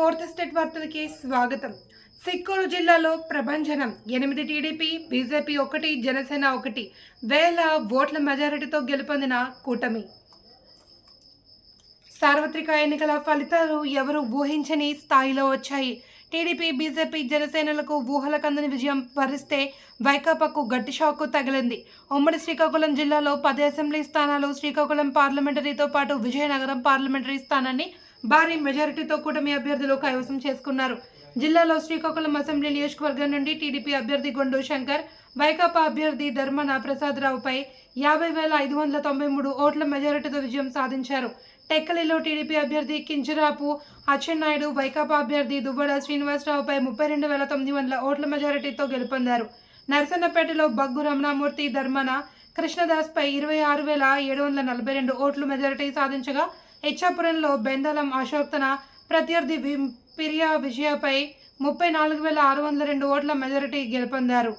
Fourth state వార్తలకి స్వాగతం. సిక్కూరు జిల్లాలో ప్రభంజనం. ఎనిమిది టీడీపీ బీజేపీ ఒకటి జనసేన ఒకటి. వేల ఓట్ల మెజారిటీతో గెలుపొందిన కూటమి. సార్వత్రిక ఎన్నికల ఫలితాలు ఎవరు ఊహించని స్థాయిలో వచ్చాయి. టీడీపీ బీజేపీ జనసేనలకు ఊహల కందని విజయం వరిస్తే వైకాపాకు గట్టి షాకు తగిలింది. ఉమ్మడి శ్రీకాకుళం జిల్లాలో పది అసెంబ్లీ స్థానాలు శ్రీకాకుళం పార్లమెంటరీతో పాటు విజయనగరం పార్లమెంటరీ స్థానాన్ని భారీ మెజారిటీతో కూటమి అభ్యర్థులు కైవసం చేసుకున్నారు. జిల్లాలో శ్రీకాకుళం అసెంబ్లీ నియోజకవర్గం నుండి టీడీపీ అభ్యర్థి గొండు శంకర్ వైకాపా అభ్యర్థి ధర్మన ప్రసాదరావుపై యాభై వేల ఐదు వందల తొంభై మూడు ఓట్ల మెజారిటీతో విజయం సాధించారు. టెక్కలిలో టీడీపీ అభ్యర్థి కింజరాపు అచ్చెన్నాయుడు వైకాపా అభ్యర్థి దువ్వడ శ్రీనివాసరావుపై ముప్పై రెండు వేల తొమ్మిది వందల ఓట్ల మెజారిటీతో గెలుపొందారు. నరసన్నపేటలో బగ్గు రమణామూర్తి ధర్మన కృష్ణదాస్పై ఇరవై ఆరు వేల ఏడు వందల నలభై రెండు ఓట్లు మెజారిటీ సాధించగా ఇచ్చాపురంలో బెందలం అశోక్ తన ప్రత్యర్థి పిరియా విజయపై ముప్పై నాలుగు వేల ఆరు వందల రెండు ఓట్ల మెజారిటీ గెలుపొందారు.